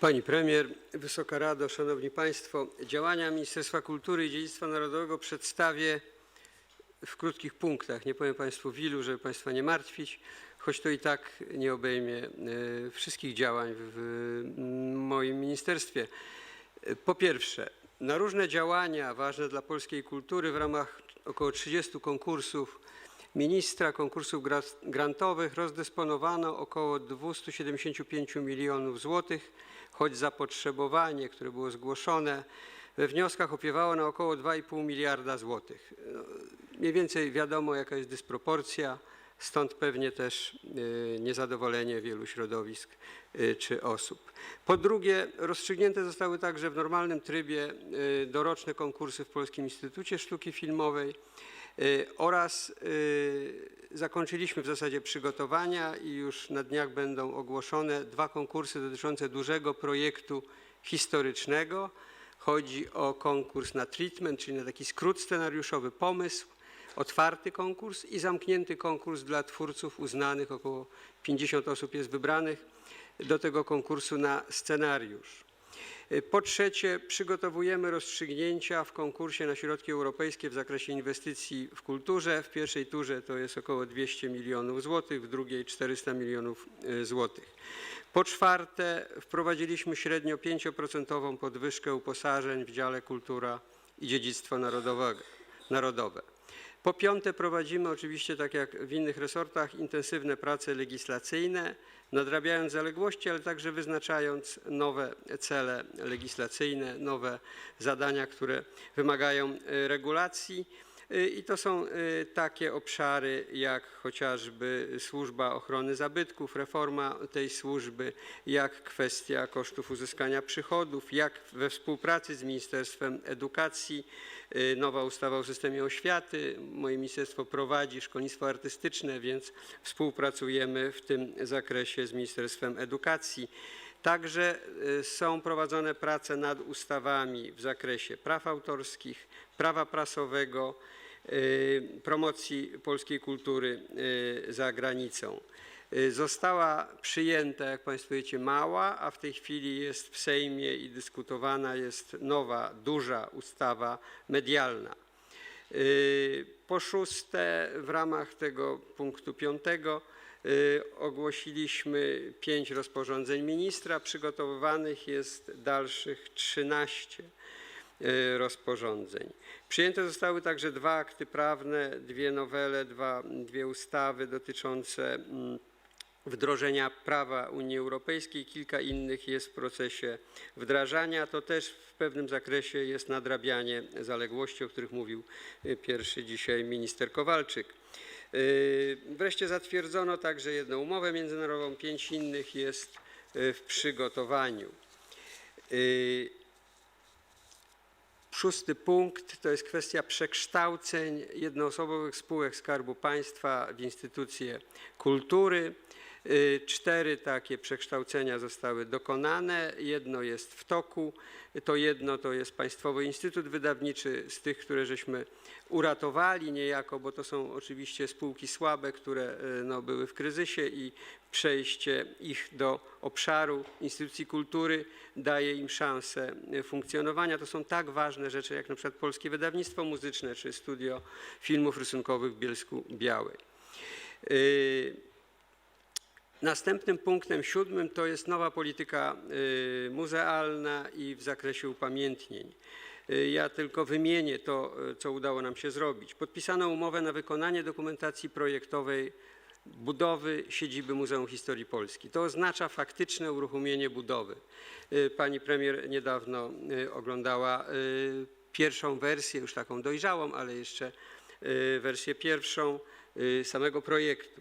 Pani Premier, Wysoka Rado, Szanowni Państwo, działania Ministerstwa Kultury i Dziedzictwa Narodowego przedstawię w krótkich punktach. Nie powiem Państwu w ilu, żeby Państwa nie martwić, choć to i tak nie obejmie e, wszystkich działań w moim ministerstwie. Po pierwsze, na różne działania ważne dla polskiej kultury w ramach około 30 konkursów ministra, konkursów gra- grantowych rozdysponowano około 275 milionów złotych, choć zapotrzebowanie, które było zgłoszone we wnioskach opiewało na około 2,5 miliarda złotych. No, Mniej więcej wiadomo, jaka jest dysproporcja, stąd pewnie też y, niezadowolenie wielu środowisk y, czy osób. Po drugie, rozstrzygnięte zostały także w normalnym trybie y, doroczne konkursy w Polskim Instytucie Sztuki Filmowej oraz y, zakończyliśmy w zasadzie przygotowania i już na dniach będą ogłoszone dwa konkursy dotyczące dużego projektu historycznego. Chodzi o konkurs na treatment, czyli na taki skrót scenariuszowy, pomysł, otwarty konkurs i zamknięty konkurs dla twórców uznanych, około 50 osób jest wybranych do tego konkursu na scenariusz. Po trzecie, przygotowujemy rozstrzygnięcia w konkursie na środki europejskie w zakresie inwestycji w kulturze. W pierwszej turze to jest około 200 milionów złotych, w drugiej 400 milionów e, złotych. Po czwarte, wprowadziliśmy średnio 5% podwyżkę uposażeń w dziale kultura i dziedzictwo narodowego, narodowe. Po piąte, prowadzimy oczywiście, tak jak w innych resortach, intensywne prace legislacyjne, nadrabiając zaległości, ale także wyznaczając nowe cele legislacyjne, nowe zadania, które wymagają e, regulacji. E, I to są e, takie obszary jak chociażby służba ochrony zabytków, reforma tej służby, jak kwestia kosztów uzyskania przychodów, jak we współpracy z Ministerstwem Edukacji y, nowa ustawa o systemie oświaty. Moje ministerstwo prowadzi szkolnictwo artystyczne, więc współpracujemy w tym zakresie z Ministerstwem Edukacji. Także y, są prowadzone prace nad ustawami w zakresie praw autorskich, prawa prasowego, y, promocji polskiej kultury y, za granicą. Została przyjęta, jak Państwo wiecie, mała, a w tej chwili jest w Sejmie i dyskutowana jest nowa, duża ustawa medialna. Po szóste, w ramach tego punktu piątego ogłosiliśmy pięć rozporządzeń ministra. Przygotowywanych jest dalszych 13 y, rozporządzeń. Przyjęte zostały także dwa akty prawne, dwie nowele, dwa, dwie ustawy dotyczące mm, wdrożenia prawa Unii Europejskiej, kilka innych jest w procesie wdrażania. To też w pewnym zakresie jest nadrabianie zaległości, o których mówił y, pierwszy dzisiaj minister Kowalczyk. Y, Wreszcie zatwierdzono także jedną umowę międzynarodową, pięć innych jest y, w przygotowaniu. Y, Szósty punkt to jest kwestia przekształceń jednoosobowych spółek Skarbu Państwa w instytucje kultury. Y, Cztery takie przekształcenia zostały dokonane, jedno jest w toku. To jedno to jest Państwowy Instytut Wydawniczy z tych, które żeśmy uratowali niejako, bo to są oczywiście spółki słabe, które y, no, były w kryzysie i przejście ich do obszaru instytucji kultury daje im szansę y, funkcjonowania. To są tak ważne rzeczy jak na przykład Polskie Wydawnictwo Muzyczne czy Studio Filmów Rysunkowych w Bielsku Białej. Następnym punktem siódmym to jest nowa polityka y, muzealna i w zakresie upamiętnień. Y, Ja tylko wymienię to, y, co udało nam się zrobić. Podpisano umowę na wykonanie dokumentacji projektowej budowy siedziby Muzeum Historii Polski. To oznacza faktyczne uruchomienie budowy. Pani premier niedawno oglądała pierwszą wersję, już taką dojrzałą, ale jeszcze wersję pierwszą samego projektu.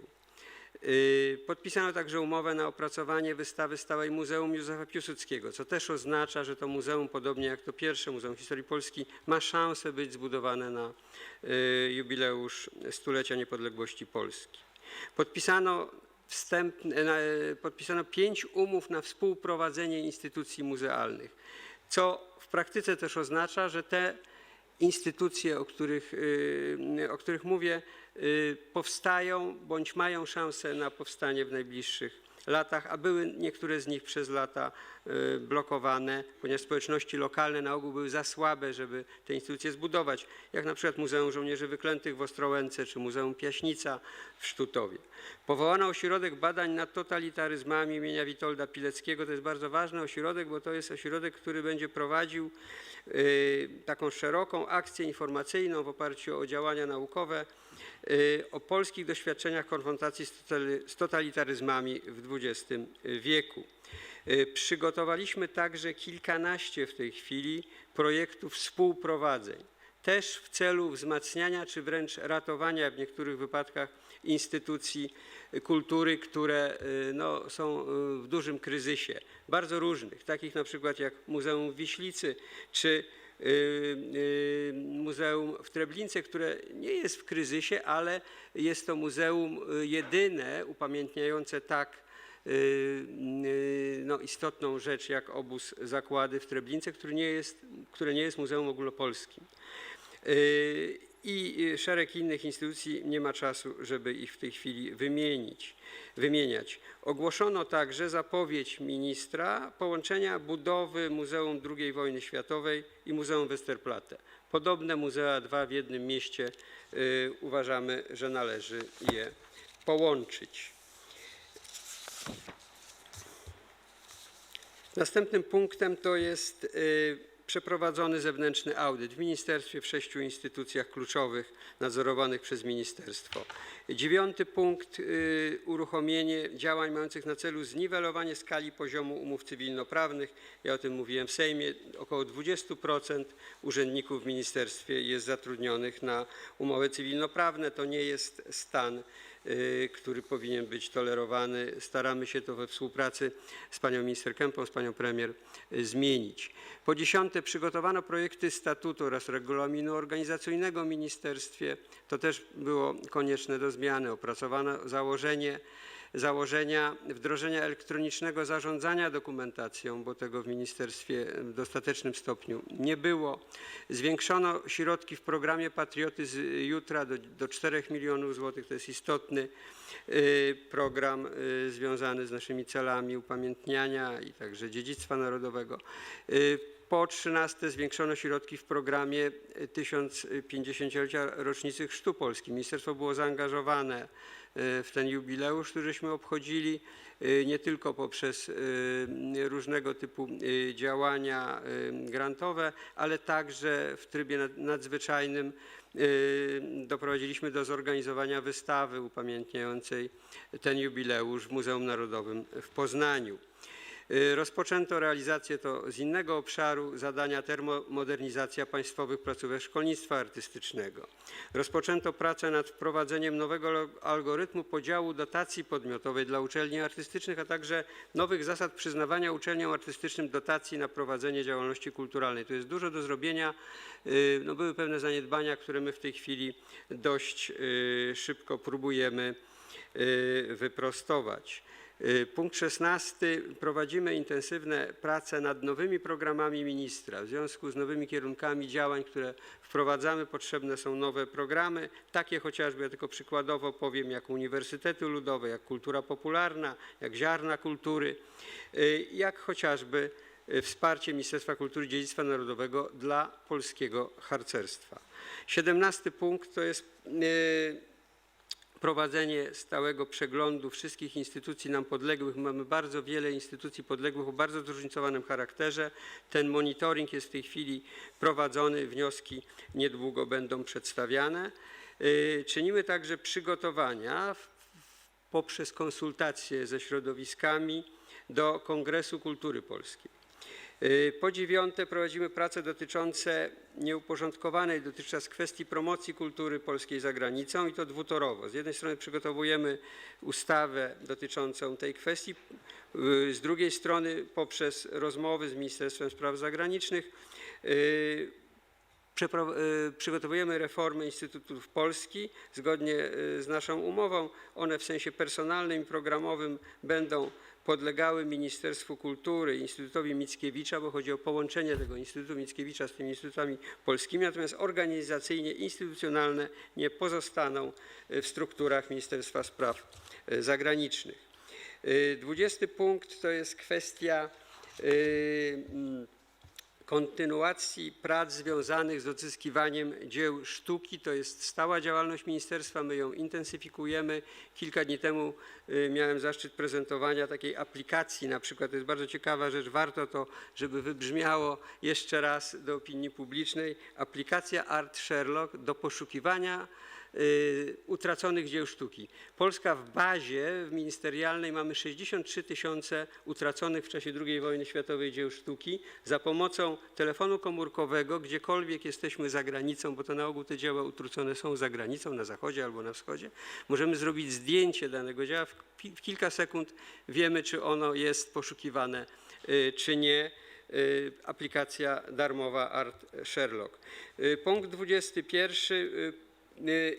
Y, Podpisano także umowę na opracowanie wystawy stałej Muzeum Józefa Piłsudskiego, co też oznacza, że to muzeum, podobnie jak to pierwsze Muzeum Historii Polski, ma szansę być zbudowane na y, jubileusz stulecia niepodległości Polski. Podpisano, wstępne, na- podpisano pięć umów na współprowadzenie instytucji muzealnych, co w praktyce też oznacza, że te instytucje, o których, y, o których mówię, y, powstają bądź mają szansę na powstanie w najbliższych latach, a były niektóre z nich przez lata y, blokowane, ponieważ społeczności lokalne na ogół były za słabe, żeby te instytucje zbudować, jak na przykład Muzeum Żołnierzy Wyklętych w Ostrołęce czy Muzeum Piaśnica w Sztutowie. Powołano ośrodek badań nad totalitaryzmami imienia Witolda Pileckiego. To jest bardzo ważny ośrodek, bo to jest ośrodek, który będzie prowadził y, taką szeroką akcję informacyjną w oparciu o działania naukowe o polskich doświadczeniach konfrontacji z totali- z totalitaryzmami w XX wieku. Y, Przygotowaliśmy także kilkanaście w tej chwili projektów współprowadzeń, też w celu wzmacniania czy wręcz ratowania w niektórych wypadkach instytucji kultury, które y, no, są y, w dużym kryzysie, bardzo różnych, takich na przykład jak Muzeum Wiślicy czy y, y, Muzeum w Treblince, które nie jest w kryzysie, ale jest to muzeum y, jedyne upamiętniające tak y, y, no, istotną rzecz jak obóz zakłady w Treblince, który nie jest, które nie jest muzeum ogólnopolskim. I y, szereg innych instytucji nie ma czasu, żeby ich w tej chwili wymienić, wymieniać. Ogłoszono także zapowiedź ministra połączenia budowy Muzeum II Wojny Światowej i Muzeum Westerplatte. Podobne muzea dwa w jednym mieście y, uważamy, że należy je połączyć. Następnym punktem to jest y, przeprowadzony zewnętrzny audyt w ministerstwie w sześciu instytucjach kluczowych nadzorowanych przez ministerstwo. Dziewiąty punkt y, uruchomienie działań mających na celu zniwelowanie skali poziomu umów cywilnoprawnych. Ja o tym mówiłem w Sejmie. Około 20% urzędników w ministerstwie jest zatrudnionych na umowy cywilnoprawne. To nie jest stan który powinien być tolerowany. Staramy się to we współpracy z panią minister Kępą, z panią premier y, zmienić. Po dziesiąte, przygotowano projekty statutu oraz regulaminu organizacyjnego w ministerstwie. To też było konieczne do zmiany. Opracowano założenie założenia wdrożenia elektronicznego zarządzania dokumentacją, bo tego w ministerstwie w dostatecznym stopniu nie było. Zwiększono środki w programie Patrioty z jutra do, do 4 milionów złotych. To jest istotny y, program y, związany z naszymi celami upamiętniania i także dziedzictwa narodowego. Po 13 zwiększono środki w programie 1050-lecia rocznicy Chrztu Polski. Ministerstwo było zaangażowane y, w ten jubileusz, któryśmy obchodzili y, nie tylko poprzez różnego typu działania grantowe, ale także w trybie nad- nadzwyczajnym doprowadziliśmy do zorganizowania wystawy upamiętniającej ten jubileusz w Muzeum Narodowym w Poznaniu. Y, Rozpoczęto realizację to z innego obszaru zadania termomodernizacja państwowych placówek szkolnictwa artystycznego. Rozpoczęto pracę nad wprowadzeniem nowego algorytmu podziału dotacji podmiotowej dla uczelni artystycznych, a także nowych zasad przyznawania uczelniom artystycznym dotacji na prowadzenie działalności kulturalnej. Tu jest dużo do zrobienia. Y, No, były pewne zaniedbania, które my w tej chwili dość y, szybko próbujemy wyprostować. Y, Punkt 16. Prowadzimy intensywne prace nad nowymi programami ministra. W związku z nowymi kierunkami działań, które wprowadzamy, potrzebne są nowe programy, takie chociażby, ja tylko przykładowo powiem, jak Uniwersytety Ludowe, jak Kultura Popularna, jak Ziarna Kultury, y, jak chociażby y, wsparcie Ministerstwa Kultury i Dziedzictwa Narodowego dla polskiego harcerstwa. 17 punkt to jest prowadzenie stałego przeglądu wszystkich instytucji nam podległych. Mamy bardzo wiele instytucji podległych o bardzo zróżnicowanym charakterze. Ten monitoring jest w tej chwili prowadzony, wnioski niedługo będą przedstawiane. Y, Czynimy także przygotowania poprzez konsultacje ze środowiskami do Kongresu Kultury Polskiej. Y, Po dziewiąte, prowadzimy prace dotyczące nieuporządkowanej dotychczas kwestii promocji kultury polskiej za granicą i to dwutorowo. Z jednej strony przygotowujemy ustawę dotyczącą tej kwestii, y, z drugiej strony poprzez rozmowy z Ministerstwem Spraw Zagranicznych y, przygotowujemy reformę Instytutów Polski zgodnie z naszą umową. One w sensie personalnym i programowym będą podlegały Ministerstwu Kultury, Instytutowi Mickiewicza, bo chodzi o połączenie tego Instytutu Mickiewicza z tymi instytutami polskimi, natomiast organizacyjnie, instytucjonalne nie pozostaną y, w strukturach Ministerstwa Spraw y, Zagranicznych. Y, 20 punkt to jest kwestia kontynuacji prac związanych z odzyskiwaniem dzieł sztuki. To jest stała działalność ministerstwa, my ją intensyfikujemy. Kilka dni temu y, miałem zaszczyt prezentowania takiej aplikacji, na przykład to jest bardzo ciekawa rzecz, warto to, żeby wybrzmiało jeszcze raz do opinii publicznej. Aplikacja Art Sherlock do poszukiwania utraconych dzieł sztuki. Polska w bazie w ministerialnej mamy 63 tysiące utraconych w czasie II wojny światowej dzieł sztuki. Za pomocą telefonu komórkowego, gdziekolwiek jesteśmy za granicą, bo to na ogół te dzieła utrucone są za granicą, na zachodzie albo na wschodzie, możemy zrobić zdjęcie danego dzieła. W, kilka sekund wiemy, czy ono jest poszukiwane, y, czy nie y, aplikacja darmowa Art Sherlock. Y, Punkt 21 y, y,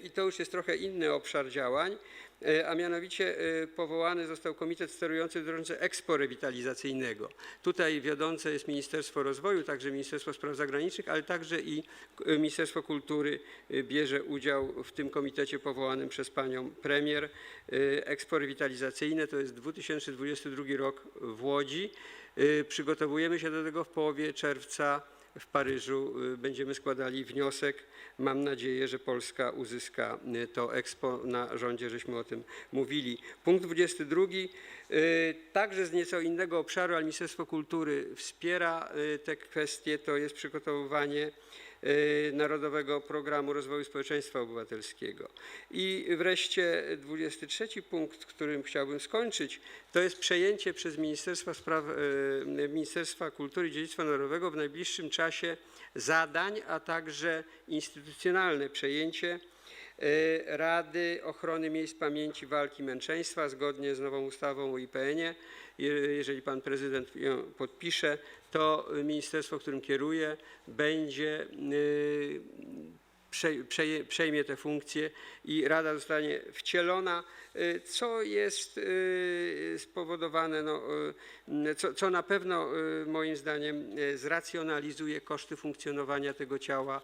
i to już jest trochę inny obszar działań, y, a mianowicie y, powołany został Komitet Sterujący dotyczący Expo Rewitalizacyjnego. Tutaj wiodące jest Ministerstwo Rozwoju, także Ministerstwo Spraw Zagranicznych, ale także i y, Ministerstwo Kultury y, bierze udział w tym komitecie powołanym przez panią premier. Y, Expo Rewitalizacyjne to jest 2022 rok w Łodzi. Y, Przygotowujemy się do tego w połowie czerwca w Paryżu. y, Będziemy składali wniosek. Mam nadzieję, że Polska uzyska y, to Expo. Na rządzie żeśmy o tym mówili. Punkt 22. y, Także z nieco innego obszaru, ale Ministerstwo Kultury wspiera te kwestie. To jest przygotowywanie Narodowego Programu Rozwoju Społeczeństwa Obywatelskiego. I wreszcie 23 punkt, którym chciałbym skończyć, to jest przejęcie przez Ministerstwa, Spraw, y, Ministerstwa Kultury i Dziedzictwa Narodowego w najbliższym czasie zadań, a także instytucjonalne przejęcie y, Rady Ochrony Miejsc Pamięci Walki Męczeństwa zgodnie z nową ustawą o IPN-ie. Je- Jeżeli pan prezydent ją podpisze, to ministerstwo, którym kieruję, będzie y, przejmie te funkcje i Rada zostanie wcielona, y, co jest y, spowodowane, no, y, co, co na pewno y, moim zdaniem y, zracjonalizuje koszty funkcjonowania tego ciała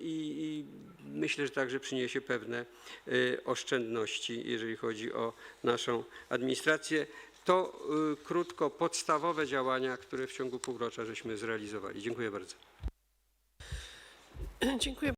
i, i myślę, że także przyniesie pewne oszczędności, jeżeli chodzi o naszą administrację. To krótko podstawowe działania, które w ciągu półrocza żeśmy zrealizowali. Dziękuję bardzo. Dziękuję